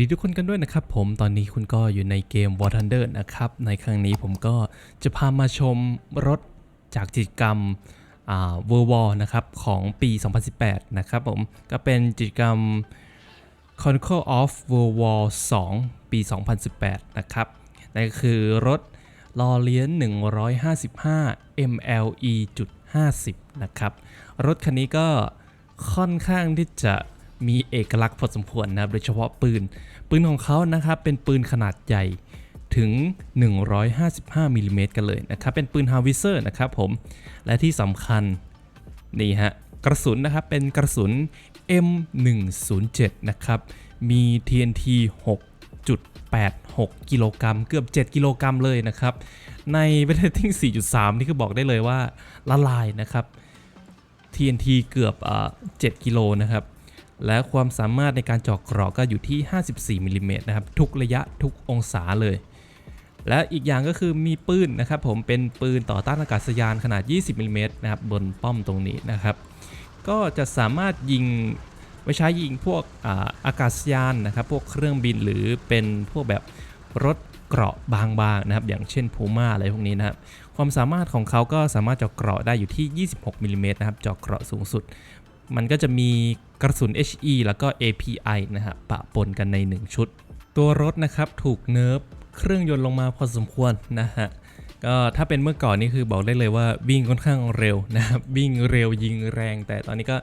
สวัสดีทุกคนกันด้วยนะครับผมตอนนี้คุณก็อยู่ในเกม War Thunder นะครับ ในครั้งนี้ผมก็จะพามาชมรถจากกิจกรรมอ่า World War นะครับ ของปี 2018 นะครับผม ก็เป็นกิจกรรม Chronicle of World War 2 ปี 2018 นะครับนั่นก็คือรถลอเลียน 155 MLE.50 นะครับ รถคันนี้ก็ค่อนข้างที่จะมีเอกลักษณ์พอสมควรนะครับ โดยเฉพาะปืน ปืนของเขานะครับเป็นปืนขนาดใหญ่ถึง 155มิลลิเมตรกันเลยนะครับ เป็นปืนฮาวิเซอร์นะครับผม และที่สำคัญ นี่ฮะ กระสุนนะครับ เป็นกระสุน M107 นะครับ มี TNT 6.86 กิโลกรัม เกือบ 7 กิโลกรัมเลยนะครับ ใน b a t t l e t i n g 4.3 นี่ก็บอกได้เลยว่าละลายนะครับ TNT เกือบเอ่อ7กิโลนะครับ และความสามารถในการเจาะเกราะก็อยู่ที่ 54มิลลิเมตรนะครับทุกระยะทุกองศาเลย และอีกอย่างก็คือมีปืนนะครับผมเป็นปืนต่อต้านอากาศยานขนาด 20มิลลิเมตรนะครับบนป้อมตรงนี้นะครับ ก็จะสามารถยิงไว้ใช้ยิงพวกอาอากาศยานนะครับ พวกเครื่องบินหรือเป็นพวกแบบรถเกราะบางๆนะครับ อย่างเช่นพูม่าอะไรพวกนี้นะครับ ความสามารถของเขาก็สามารถเจาะเกราะได้อยู่ที่ 26มิลลิเมตรนะครับ เจาะเกราะสูงสุด มันก็จะมีกระสุน HE แล้วก็ API นะครับปะปนกันใน 1 ชุด ตัวรถนะครับถูกเนิร์ฟเครื่องยนต์ลงมาพอสมควรนะฮะก็ถ้าเป็นเมื่อก่อนนี่คือบอกได้เลยว่าวิ่งค่อนข้างเร็วนะครับวิ่งเร็วยิงแรง แต่ตอนนี้ก็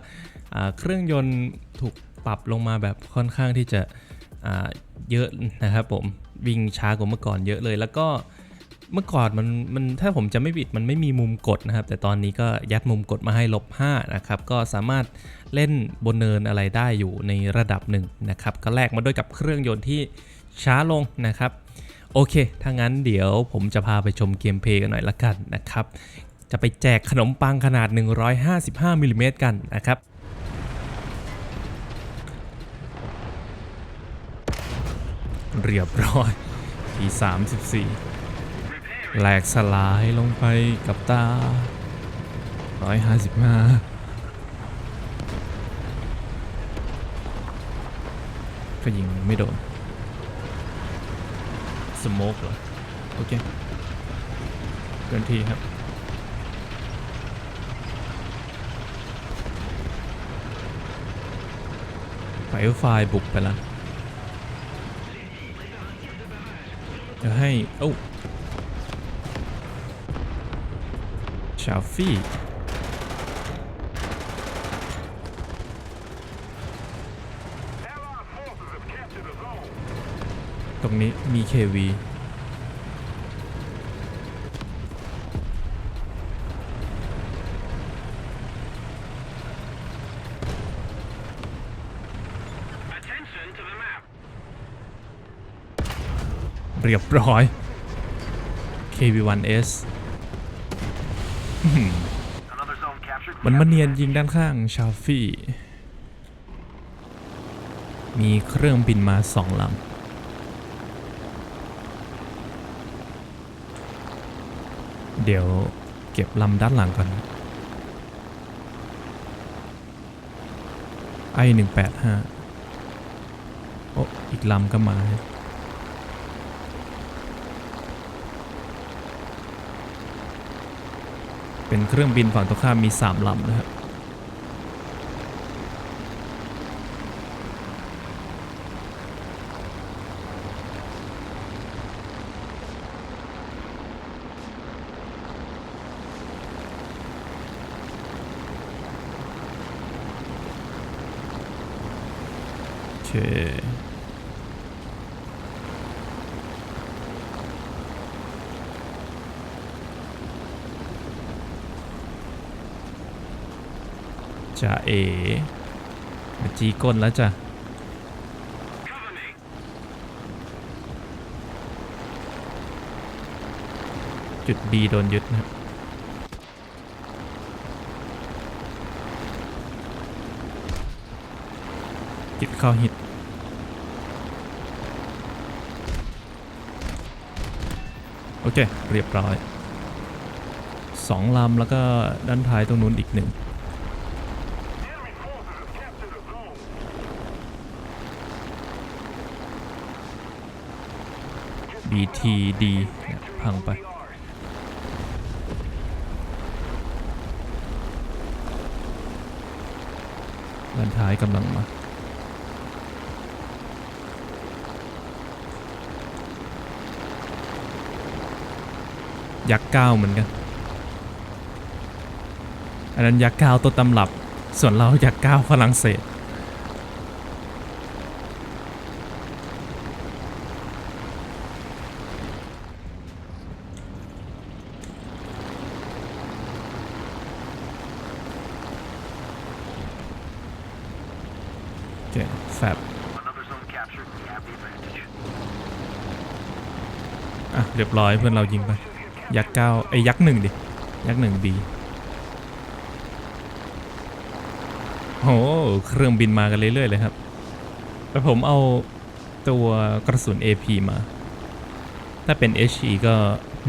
เครื่องยนต์ถูกปรับลงมาแบบค่อนข้างที่จะเยอะนะครับผมวิ่งช้ากว่าเมื่อก่อนเยอะเลย แล้วก็ เมื่อก่อนมันมันถ้าผมจะไม่ผิดมันไม่มีมุมกดนะครับ แต่ตอนนี้ก็ยัดมุมกดมาให้ลบ5นะครับก็สามารถเล่นบนเนินอะไรได้อยู่ในระดับหนึ่งนะครับก็แลกมาด้วยกับเครื่องยนต์ที่ช้าลงนะครับ โอเค ถ้างั้นเดี๋ยวผมจะพาไปชมเกมเพย์กันหน่อยละกันนะครับ จะไปแจกขนมปังขนาด 155มิลลิเมตรกันนะครับเรียบร้อยที34 แหลกสลายลงไปกับตา 155 ก็ยิงไม่โดน สโมกเหรอ โอเคเกินทีครับไฟไฟบุกไปแล้วจะให้ โอ้ ชาฟี่ตรงนี้มี KV เรียบร้อย KV1S อื้อหือ Another zone captured. มันมาเนียนยิงด้านข้างชาฟี่ มีเครื่องบินมาสองลำเดี๋ยวเก็บลำด้านหลังก่อนไอหนึ่งแปดห้าโอ้อีกลำก็มา เป็นเครื่องบินฝั่งตรงข้ามมี 3ลำนะครับโอเค จะเอจีก้นแล้วจ้ะจุด B โดนยึดนะจิตเข้าฮิตโอเค เรียบร้อยสองลำแล้วก็ด้านท้ายตรงนู้นอีกหนึ่ง BTD พังไป ด้านท้ายกำลังมา ยักษ์ก้าเหมือนกัน อันนั้นยักษ์ก้าวตัวตำรับ ส่วนเรายักษ์ก้าวฝรั่งเศส เคแฟบ Another zone captured. We have the advantage. อะเรียบร้อยเพื่อนเรายิงไป ยักษ์เก้าไอ้ยยักษ์หนึ่งดิ ยักษ์หนึ่งบีโหเครื่องบินมากันเรื่อยๆเลยครับ แล้วผมเอาตัวกระสุน AP มา ถ้าเป็น HE ก็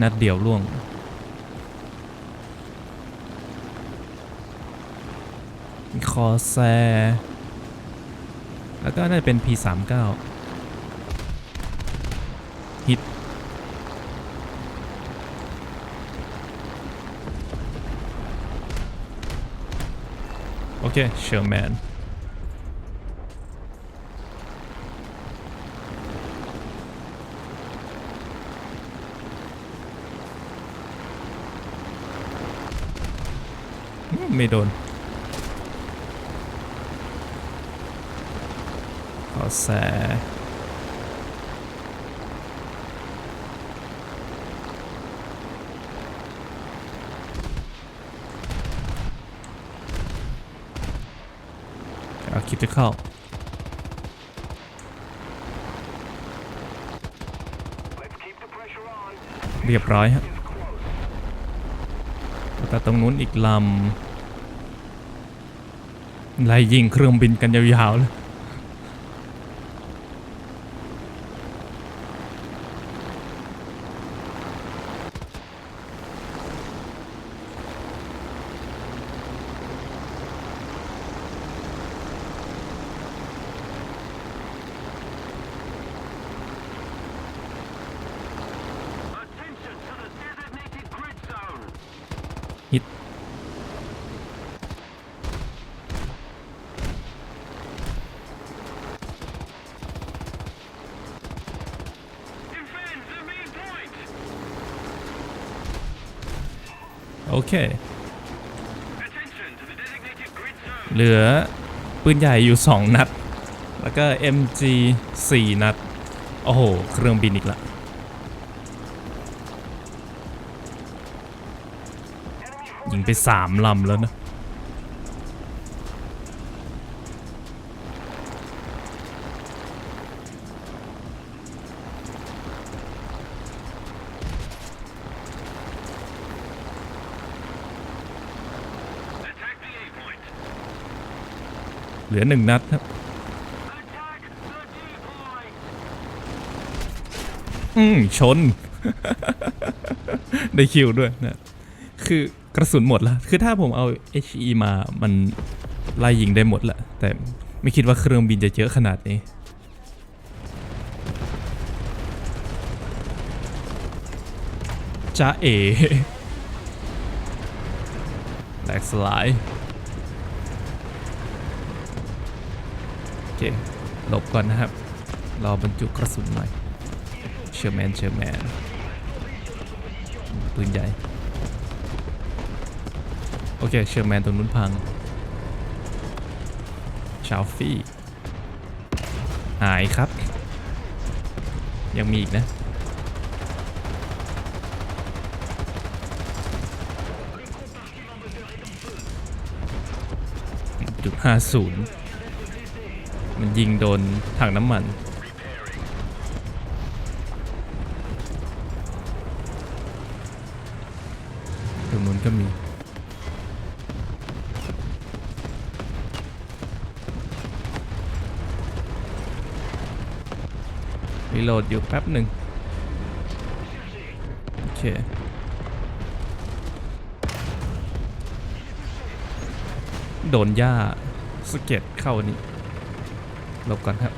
นัดเดียวล่วง คอแซ แล้วก็น่าจะเป็น P39 ฮิตโอเคเชอร์แมนไม่โดน ขอ แซเอาคิดจะเข้า Let's keep the pressure on. เรียบร้อยฮะแต่ตรงนู้นอีกลำไล่ยิงเครื่องบินกันยาวๆเลย เค เหลือปืนใหญ่อยู่ 2 นัด แล้วก็ MG 4 นัด โอ้โห เครื่องบินอีกละยิงไป 3 ลำแล้วนะ เหลือ1นัดครับอืมชน ได้คิวด้วยนะคือกระสุนหมดล้วคือถ้าผมเอา HE มามันไล่ยิงได้หมดแหละ แต่ไม่คิดว่าเครื่องบินจะเยอะขนาดนี้จ้าเอแหลกสลาย โอ เคหลบก่อนนะครับ รอบรรจุกระสุนหน่อยเชอร์แมนเชอร์แมนปืนใหญ่ โอเคเชอร์แมนตรงนู้นพังชาวฟี่ หายครับ ยังมีอีกนะ จุดห้าศูนย์ มันยิงโดนถังน้ำมัน ตรงนู้นก็มี รีโหลดอยู่แป๊บหนึ่ง โอเคโดนหญ้าสเก็ตเข้านี่ หลบก่อนครับ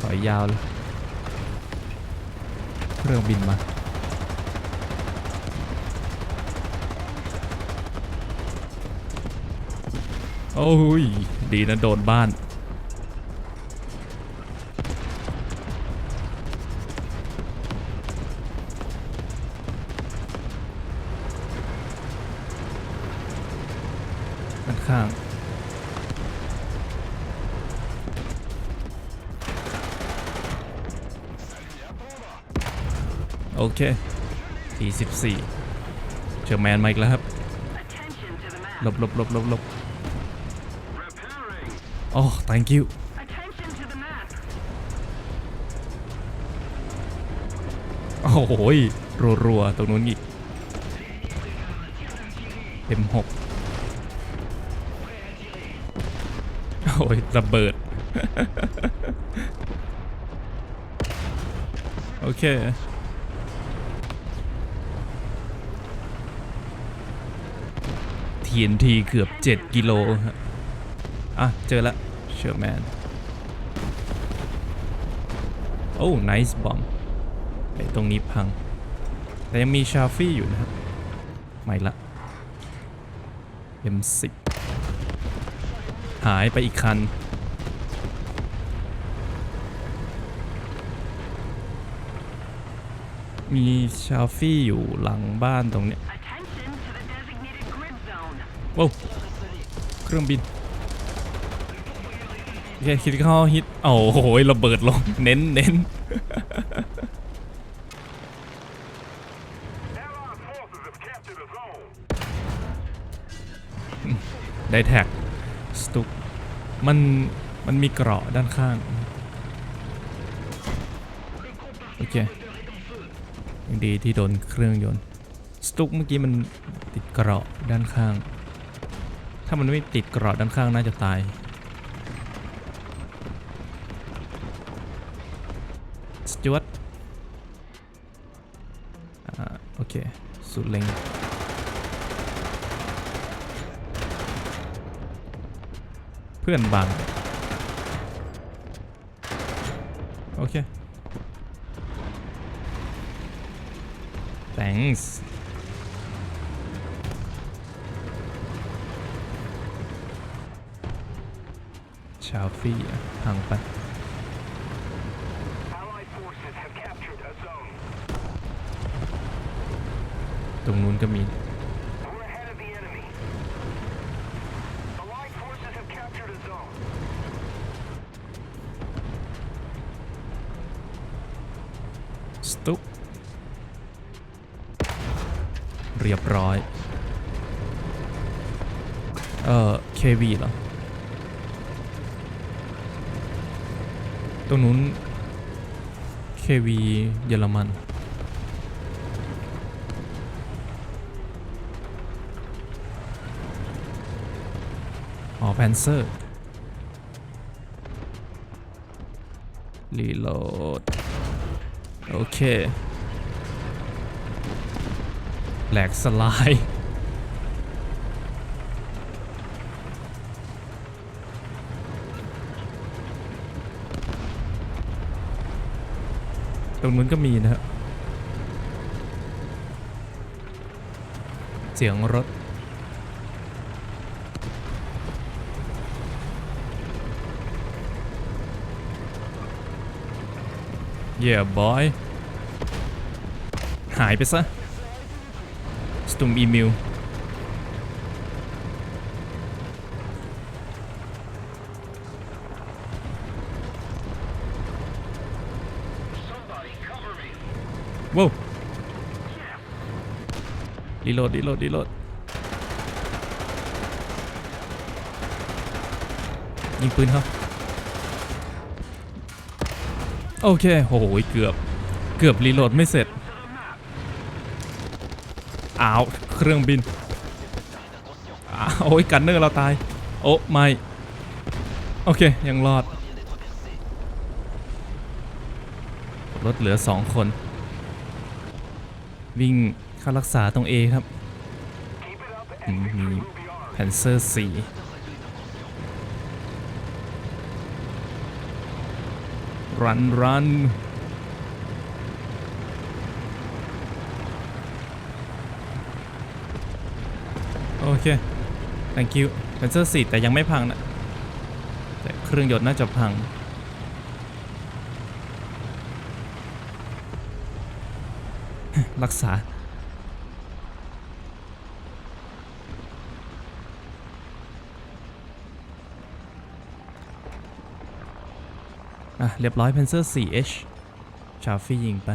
ถอยยาวเลยเครื่องบินมาโอ้ย ดีนะโดนบ้าน ด้านข้าง เคทีสิบสี่เจอแมนมาอีกแล้วครับ Attention to the map. หลบหลบหลบหลบหลบ Repairing. โอ้ thank you Attention to the map. โอ้โหยรัวๆ ตรงนู้นอีก M6 โอ้ยระเบิด โอเค TNT เกือบ 7 กิโลฮะอะ เจอละเชอร์แมนโอ้ nice bomb ไอตรงนี้พัง แต่ยังมีชาฟี่อยู่นะครับไม่ละ M10 หายไปอีกคัน มีชาฟี่อยู่หลังบ้านตรงเนี้ย ว้าวเครื่องบินโอเคคิดเข้าฮิตโอ้โหระเบิดลงเน้นเน้นได้แท็กสตุกมัน มันมีเกราะด้านข้าง โอเคยังดีที่โดนเครื่องยนต์ สตุกเมื่อกี้มันติดเกราะด้านข้าง ถ้ามันไม่ติดกราะด้านข้างน่าจะตาย สจวตอ่าโอเค สุดเล็งเพื่อนบังโอเค thanks ชาฟี่อะห่างไป Allied forces have captured a zone. ตรงนู้นก็มี We're ahead of the enemy. Allied forces have captured a zone. สตุกเรียบร้อย เอ่อ KV เหรอ รงนู้น KV เยอรมัน อ๋อแพนเซอร์ รีโหลด โอเค แหลกสลาย ตรงนู้นก็มีนะครับเสียงรถเย่บอย หายไปซะ สตุมอีมิล ว้าวรีโหลดรีโหลดรีโหลดยิงปืนเขาโอเคโหยเกือบเกือบรีโหลดไม่เสร็จอ้าวเครื่องบินอ้าวโอ้ยกันเนอร์เราตาย โอ้ไม่ โอเค ยังรอดรถเหลือสองคน วิ่งเข้ารักษาตรง A ครับ มีแพนเซอร์สี่รันรันโอเค thank you แพนเซอร์สี่แต่ยังไม่พังนะ แต่เครื่องยนต์น่าจะพัง รักษา อะ เรียบร้อยเพนเซอร์ 4H ชาฟี่ยิงไป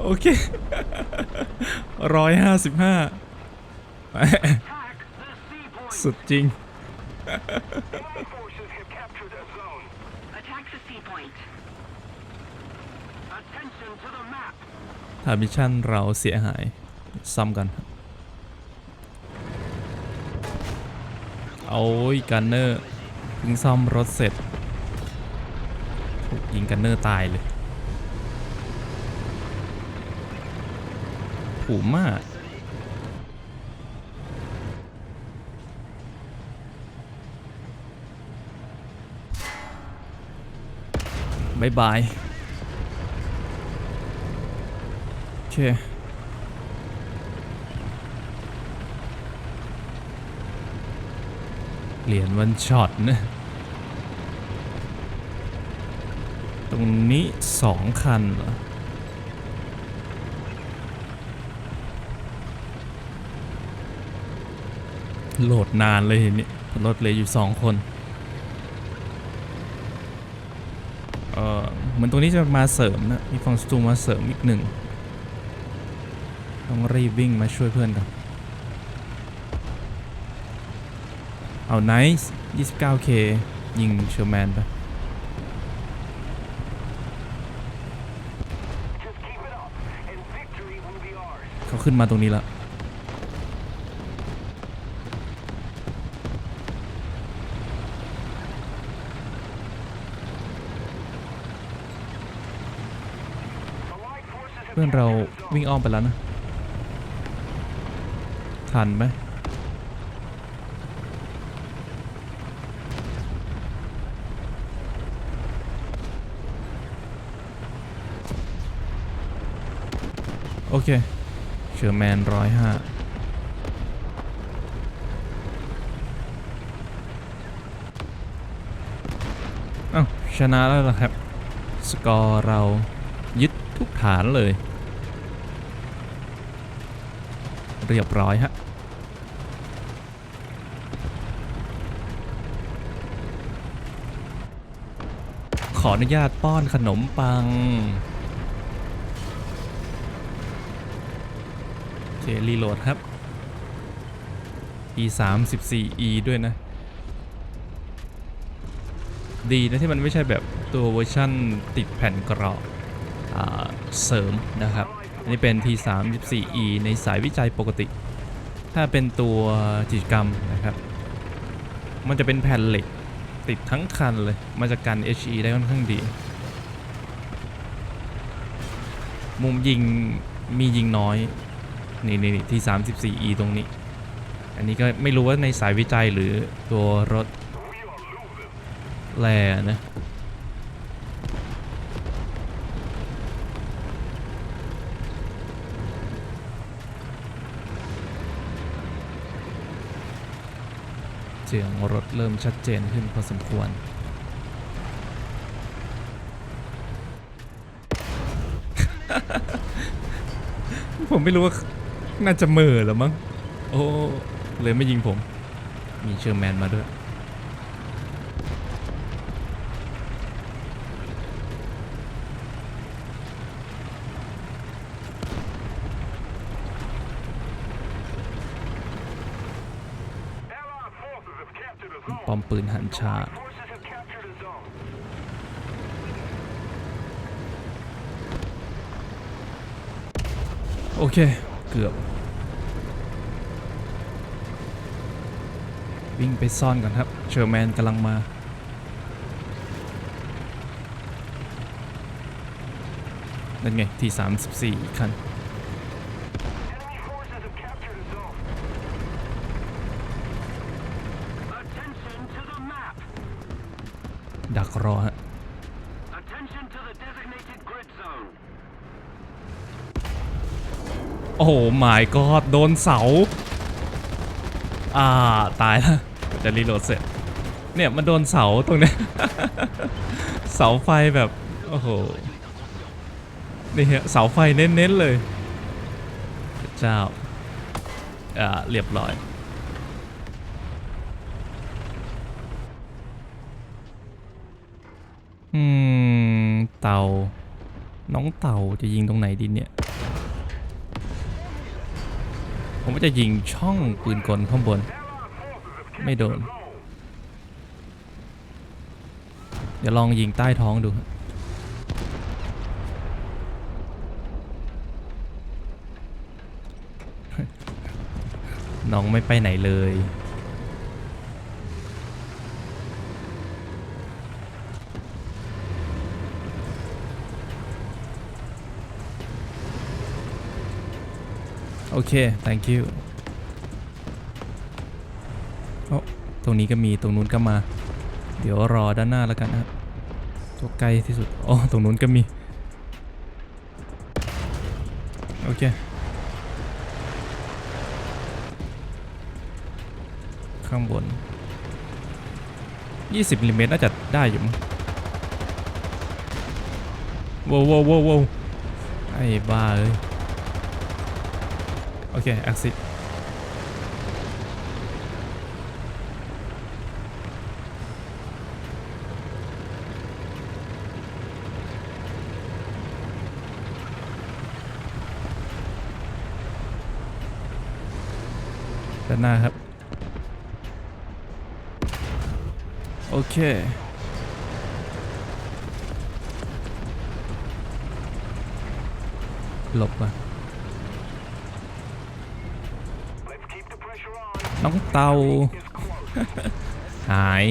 โอเคร้อยห้าสิบห้า Attack the sea point. สุดจริง Enemy forces have captured a zone. Attack the sea point. Attention to the map. ถ้ามิชชั่นเราเสียหายซ่อมกัน เอายกันเนอร์เพิ่งซ่อมรถเสร็จถู กันเนอร์ตายเลยผูมากบายบายโอเคเหรียญวันช็อตนะ ตรงนี้สองคันเหรอโหลดนานเลยเห็นนี่รถเลยอยู่สองคน เออเหมือนตรงนี้จะมาเสริมนะ มีฟองสตูมาเสริมอีกหนึ่ง ต้องรีบวิ่งมาช่วยเพื่อนกันเอา nice 29k ยิงเชอร์แมนไป เขาขึ้นมาตรงนี้แล้วเพื่อนเราวิ่งอ้อมไปแล้วนะ ทันไหมโอเค เชอร์แมนร้อยห้าอ้าวชนะแล้วล่ะครับ สกอร์เรายึดทุกฐานเลย เรียบร้อยฮะขออนุญาตป้อนขนมปังโอเค รีโหลดครับ e 3 4 e ด้วยนะ ดีนะที่มันไม่ใช่แบบตัวเวอร์ชั่นติดแผ่นกรอบอ่าเสริมนะครับ อันนี้เป็น T 3 4 E ในสายวิจัยปกติ ถ้าเป็นตัวกิจกรรมนะครับ มันจะเป็นแผ่นเหล็กติดทั้งคันเลย มันจะกัน HE ได้ค่อนข้างดี มุมยิงมียิงน้อย นี่นี่ที่ 34E ตรงนี้ อันนี้ก็ไม่รู้ว่าในสายวิจัยหรือตัวรถแลนะเสียงรถเริ่มชัดเจนขึ้นพอสมควร ผมไม่รู้ว่า น่าจะเหม่อหรือมั้ง โอ้ เลยไม่ยิงผม มีเชอร์แมนมาด้วย Allied forces have captured a zone. ป้อมปืนหันชา Allied forces have captured a zone. โอเค เกือบ วิ่งไปซ่อนก่อนครับ เชอร์แมนกำลังมา นั่นไง ที่ 34 อีกคัน หมายก็โดนเสา อ่า ตายแล้วจะรีโหลดเสร็จ เนี่ยมันโดนเสาตรงเนี้ย เสาไฟแบบ โอ้โห นี่ฮะเสาไฟเน้นๆเลยเจ้า อ่า เรียบร้อยอืม เต่า น้องเต่าจะยิงตรงไหนดีเนี่ย ผมก็จะยิงช่องปืนกลข้างบน ไม่โดน เดี๋ยวลองยิงใต้ท้องดูน้องไม่ไปไหนเลย เค thank you โอ้ตรงนี้ก็มีตรงนู้นก็มา เดี๋ยวรอด้านหน้าแล้วกันนะตัวใกล้ที่สุดโอ้ตรงนู้นก็มี โอเค ข้างบน 20มิลลิเมตรน่าจะได้อยู่มั้งว้าวว้าวว้าวววไอ้บ้าเอ้ย โอเค exit ด้านหน้าครับ โอเค หลบก่อน น้องเตา Is close. หาย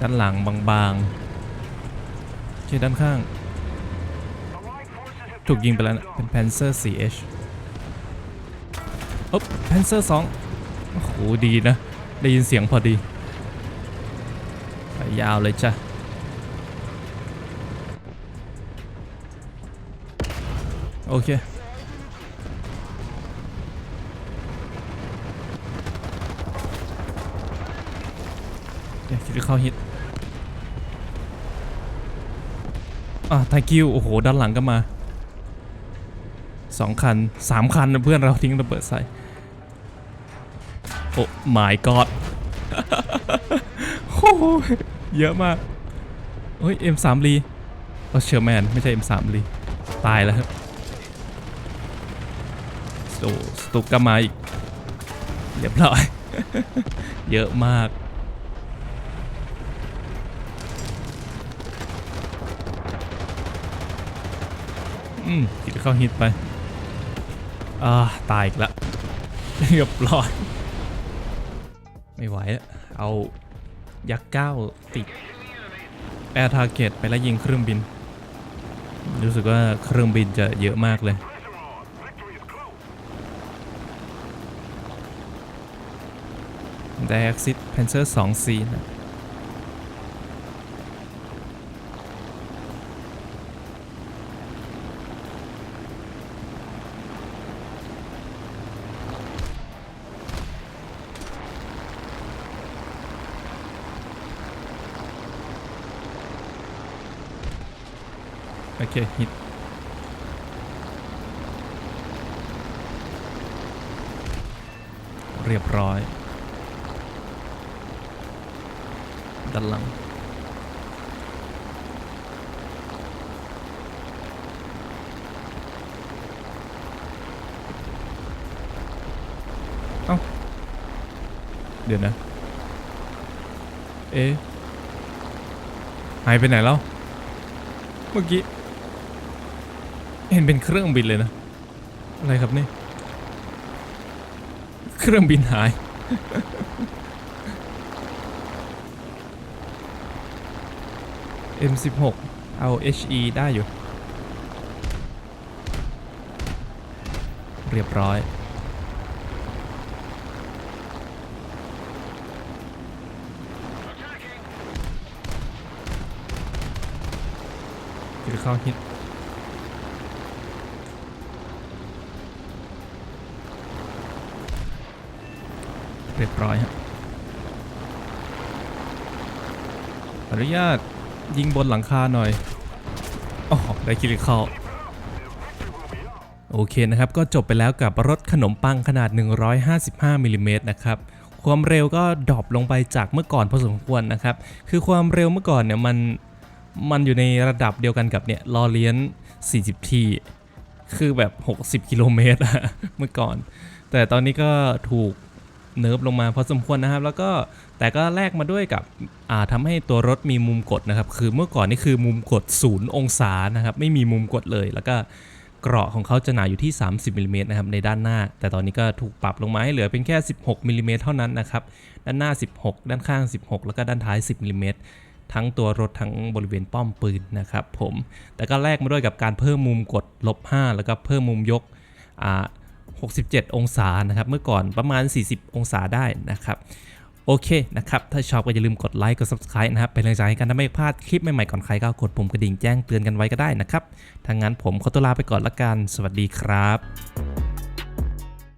ด้านหลังบางๆโอเคด้านข้าง Allied forces have ถูกยิงไป captured แล้ว the นะ zone. เป็น Panzer 4H อ๊บ Panzer 2 โอ้โห ดีนะ ได้ยินเสียงพอดีไปยาวเลยจ้ะโอเค โอเคคิดเข้าฮิตอะ thank you โอ้โห ด้านหลังก็มาสองคันสามคันนะเพื่อนเราทิ้งระเบิดใส่ โอ้ my god โอ้โหเยอะมากเฮ้ย M3 รีเราเชอร์แมน ไม่ใช่ M3 รีตายแล้วโอ้สตุกก็มาอีก เรียบร้อย เยอะมาก อืมกินเข้าฮิตไปอ่าตายอีกแล้วเรียบร้อยไม่ไหวแล้วเอายักษ์เก้าติดแอร์ทาร์เก็ตไปแล้วยิงเครื่องบิน รู้สึกว่าเครื่องบินจะเยอะมากเลยไดแอกซิตเพนเซอร์ 2C นะ โอเคฮิตเรียบร้อย ด้านหลังเอ้าเดี๋ยวนะ เอ๊ะหายไปไหนแล้ว เมื่อกี้ เห็นเป็นเครื่องบินเลยนะ อะไรครับนี่ เครื่องบินหายเอ็มสิบหกเอาเอ HE ได้อยู่ เรียบร้อย หรือเข้าฮิต เรียบร้อยฮะอนุญาตยิงบนหลังคาหน่อยอ๋อได้คิริเข้าโอเคนะครับ ก็จบไปแล้วกับรถขนมปังขนาด 155มิลลิเมตรนะครับ ความเร็วก็ดรอปลงไปจากเมื่อก่อนพอสมควรนะครับ คือความเร็วเมื่อก่อนเนี่ยมันมันอยู่ในระดับเดียวกันกับเนี่ยลอเลียน 40 ที คือแบบ 60 กิโลเมตรอะเมื่อก่อน แต่ตอนนี้ก็ถูก เนิร์ฟลงมาพอสมควรนะครับ แล้วก็แต่ก็แลกมาด้วยกับอ่าทำให้ตัวรถมีมุมกดนะครับ คือเมื่อก่อนนี่คือมุมกด 0 องศานะครับ ไม่มีมุมกดเลย แล้วก็เกราะของเขาจะหนาอยู่ที่ 30มิลลิเมตรนะครับในด้านหน้า แต่ตอนนี้ก็ถูกปรับลงมาให้เหลือเป็นแค่ 16มิลลิเมตรเท่านั้นนะครับ ด้านหน้า 16 ด้านข้าง 16 แล้วก็ด้านท้าย 10มิลลิเมตรทั้งตัวรถทั้งบริเวณป้อมปืนนะครับผม แต่ก็แลกมาด้วยกับการเพิ่มมุมกดลบ5แล้วก็เพิ่มมุมยกอ่า 67 องศานะครับ เมื่อก่อนประมาณ 40 องศาได้นะครับ โอเคนะครับ ถ้าชอบก็อย่าลืมกดไลค์ กด subscribe นะครับ เป็นกำลังใจให้กันถ้าไม่พลาดคลิปใหม่ๆก่อนใครก็กดปุ่มกระดิ่งแจ้งเตือนกันไว้ก็ได้นะครับทางนั้นผมขอตัวลาไปก่อนละกัน สวัสดีครับ